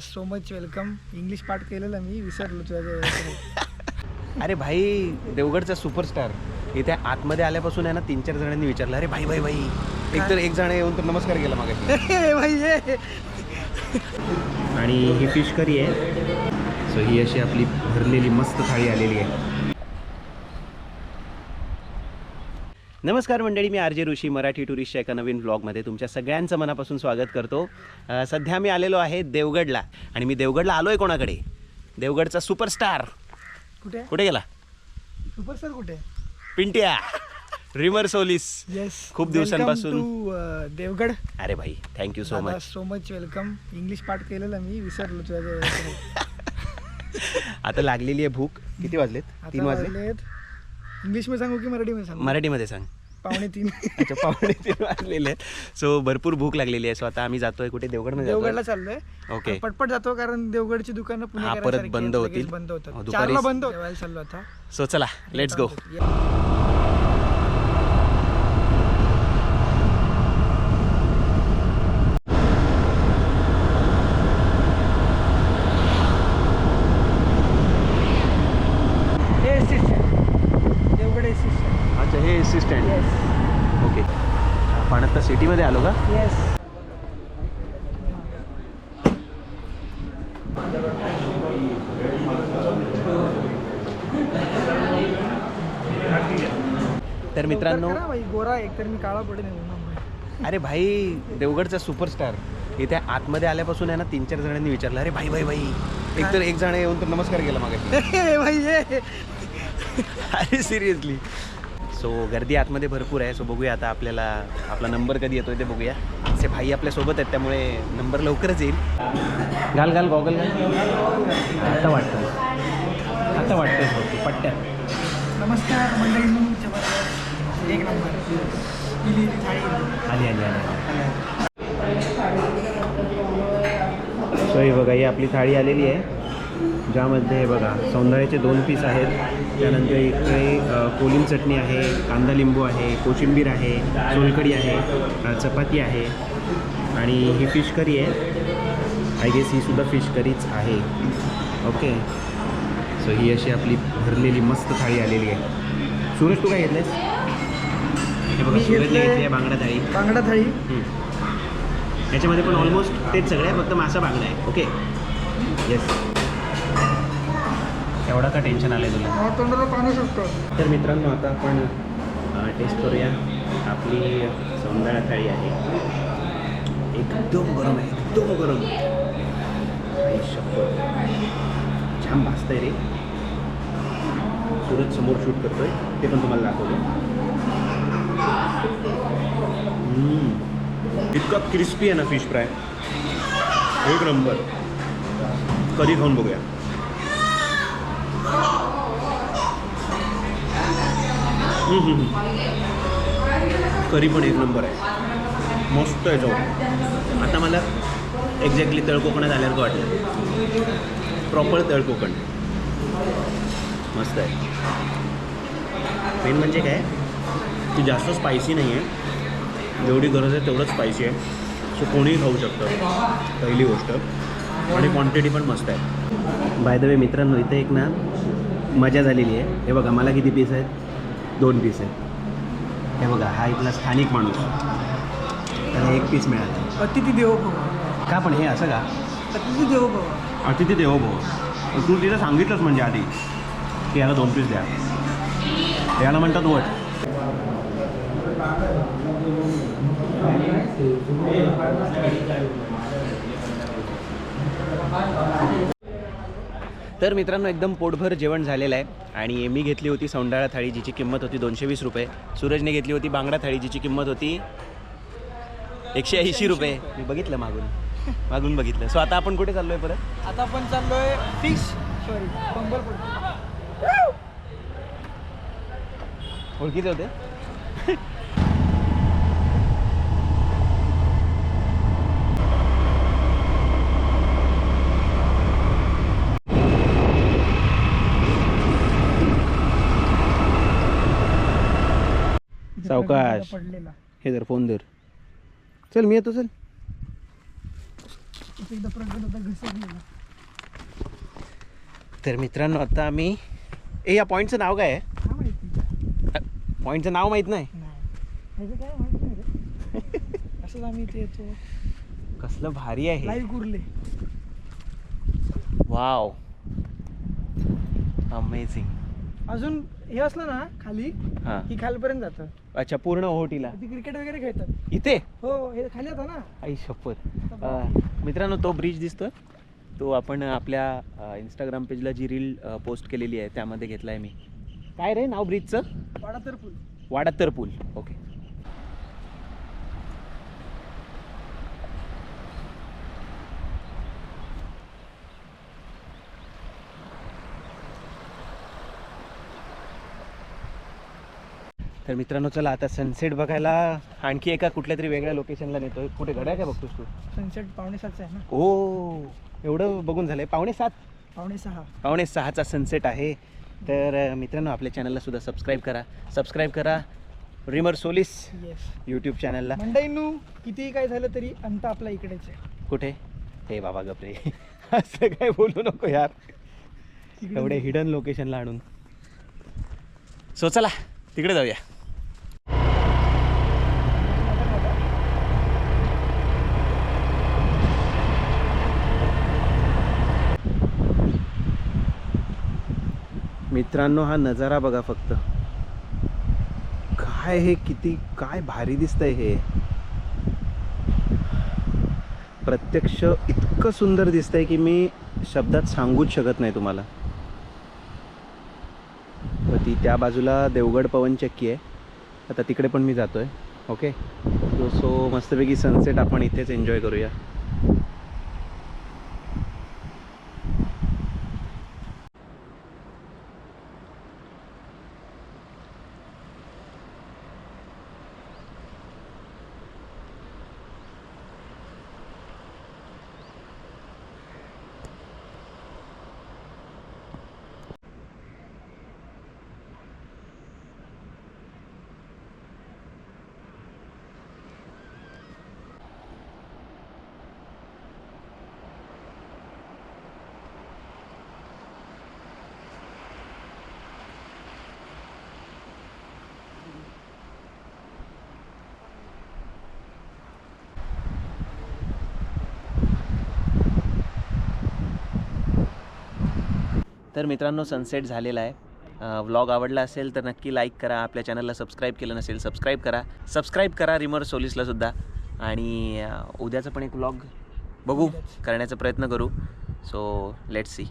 So much welcome English पाठ केलेलं मी विसरलो तुझ्या अरे भाई देवगडचा सुपरस्टार इथे आतमध्ये आल्यापासून आहे ना तीन चार जणांनी विचारलं अरे भाई भाई भाई. एक तर एक जण येऊन तर नमस्कार केला मागाशी भाई आणि ही फिश करी आहे. सो ही अशी आपली भरलेली मस्त थाळी आलेली आहे. नमस्कार मंडळी मी आर जे ऋषी मराठी टुरिस्टच्या एका नवीन व्लॉगमध्ये तुमच्या सगळ्यांचं मनापासून स्वागत करतो. सध्या मी आलेलो आहे देवगडला आणि मी देवगडला आलो आहे कोणाकडे? देवगडचा सुपरस्टार. कुठे? कुठे गेला? सुपर सर कुठे? पिंट्या. Reamer Solis. येस खूप दिवसांपासून- देवगड. अरे भाई thank you so much so much welcome English पाठ केलेलं मी विसरलो तुझ्या आता लागलेली आहे भूक. किती वाजलेत? तीन वाजले. इंग्लिशमध्ये सांगू की मराठी मध्ये सांगू? मराठीमध्ये सांग. पावणे तीन. अच्छा पावणे तीन वाजलेले आहेत. सो भरपूर भूक लागलेली आहे. सो आता आम्ही जातोय कुठे? देवगडमध्ये देवगडला जातोय चाललोय ओके पटपट जातो कारण देवगडची दुकानं हा, परत बंद होतील. बंद हो, होतात दुपारी- चारला बंद होत. चाललो आता. सो चला लेट्स गो हे assistant. देवगड असिस्टंट अच्छा हे एस स्टँड येस ओके आपण आता सिटीमध्ये आलो का? येस तर मित्रांनो भाई गोरा एक तर मी काळा पडेल. अरे भाई देवगडचा सुपरस्टार इथे आतमध्ये आल्यापासून आहे ना तीन चार जणांनी विचारलं अरे भाई भाई भाई. एक तर एक जण येऊन तर नमस्कार केला ये अरे सिरियसली सो गर्दी आतमध्ये भरपूर आहे. सो बघूया आता आपल्याला आपला नंबर कधी येतोय ते बघूया. असे भाई आपल्यासोबत आहेत त्यामुळे नंबर लवकरच येईल. घाल घाल गॉगल घाल. आता वाटतं आता वाटतं पट्ट्या. नमस्कार मंडळी एक नंबर. आली आली आली. सो ही बघा ही आपली थाळी आलेली आहे. ज्यामध्ये बघा सौंदर्याचे दोन पीस आहेत. त्यानंतर इकडे कोलिम चटणी आहे कांदा लिंबू आहे कोशिंबीर आहे सोलकडी आहे चपाती आहे. आणि ही फिश करी आहे. आय गेस ही सुद्धा फिश करीच आहे. ओके सो ही अशी आपली भरलेली मस्त थाळी आलेली आहे. सूरज तू काय घेतलंयस? हे बघा सूरजने घेतली आहे बांगडा थाळी. बांगडा थाळी. याच्यामध्ये पण ऑलमोस्ट तेच सगळे आहे फक्त मासा बांगडा आहे. ओके येस एवढा का टेन्शन आलं आहे तुला? मला तोंडाला पाणी सुटतो तर मित्रांनो आता आपण टेस्ट करूया. आपली सौंदर्य थाळी आहे. एकदम गरम आहे एकदम गरम. आई शपथ. छान भाजतंय रे. सूरज समोर शूट करतोय. ते पण तुम्हाला दाखवतो. हम्म. इतका क्रिस्पी आहे ना फिश फ्राय एक नंबर कधी खाऊन बघूया. करी पण एक नंबर आहे. मस्त आहे जॉब आता मला एक्झॅक्टली तळकोकणात आल्यासारखं वाटलं. प्रॉपर तळकोकण. मस्त आहे. मेन म्हणजे काय? की जास्त स्पायसी नाही आहे जेवढी गरज आहे तेवढंच स्पायसी आहे. सो कोणीही खाऊ शकतं. पहिली गोष्ट. आणि क्वांटिटी पण मस्त आहे. बाय द वे मित्रांनो इथे एक ना मजा झालेली आहे. हे बघा मला किती पीस आहेत? दोन पीस आहेत. हे बघा हा इथला स्थानिक माणूस. त्याला एक पीस मिळाला. अतिथी देवो भव. का पण हे असं का? अतिथी देवो भव. अतिथी देवो भाऊ तू तिला सांगितलंच म्हणजे आधी की याला दोन पीस द्या. याला म्हणतात वट. तर मित्रांनो एकदम पोटभर जेवण झालेलं आहे. आणि मी घेतली होती सौंडाळा थाळी जिची किंमत होती दोनशे वीस रुपये. सूरजने घेतली होती बांगडा थाळी जिची किंमत होती एकशे ऐंशी रुपये. मी बघितलं मागून. मागून बघितलं. सो आता आपण कुठे चाललो आहे परत? आता आपण चाललोय फिश सॉरी ओळखीचे होते? सावकाश. पडलेला. हे जर फोन धर. चल मी येतो चल. इथे एकदा प्रगट होता घसरलेला. तर मित्रांनो आता आम्ही ए या पॉईंटचं नाव काय आहे? काय माहिती पॉईंटचं नाव माहीत नाही. नाही. त्याचं काय माहिती नाही रे. असंच आम्ही इथे येतो? कसलं भारी आहे लाईव्ह कुर्ले. वाव. अमेझिंग अजून हे असलं ना खाली हां. की खालपर्यंत जातं. अच्छा पूर्ण ओहोटीला. ती क्रिकेट वगैरे खेळतात. इथे? हो हे खाली होता ना. आई शपथ अं, मित्रांनो तो ब्रिज दिसतोय. तो आपण आपल्या इंस्टाग्राम पेजला जी रील पोस्ट केलेली आहे त्यामध्ये घेतला आहे मी. काय रे नाव ब्रिजचं वाडा तर पूल. वाडात्तर पूल. ओके तर मित्रांनो चला आता सनसेट बघायला. आणखी एका कुठल्या तरी वेगळ्या लोकेशनला नेतोय. कुठे गड्या काय बघतोस तू? सनसेट पावणे सातचा आहे ना? ओ एवढं बघून झालंय. पावणे सात? पावणे सहा. पावणे सहाचा सनसेट आहे. तर मित्रांनो आपल्या चॅनलला सुद्धा सबस्क्राईब करा. सबस्क्राईब करा. रिमर सोलिस यूट्यूब चॅनलला मंडईनू कितीही काय झालं तरी अंत आपला इकडेच आहे. कुठे? हे बाबा गपरे. असं काय बोलू नको यार. एवढे हिडन लोकेशनला आणून. सो चला तिकडे जाऊया. मित्रांनो हा नजारा बघा फक्त. काय हे किती काय भारी दिसतंय हे. प्रत्यक्ष इतकं सुंदर दिसतंय की मी शब्दात सांगूच शकत नाही तुम्हाला. ती त्या बाजूला देवगड पवनचक्की आहे. आता तिकडे पण मी जातोय ओके सो सो मस्तपैकी सनसेट आपण इथेच एन्जॉय करूया. तर मित्रांनो सनसेट झालेला आहे. व्लॉग आवडला असेल तर नक्की लाईक करा. आपल्या चॅनलला सबस्क्राईब केलं नसेल सबस्क्राईब करा. सबस्क्राईब करा रिमर सोलिसला सुद्धा. आणि उद्याचं पण एक व्लॉग बघू करण्याचा प्रयत्न करू. So let's see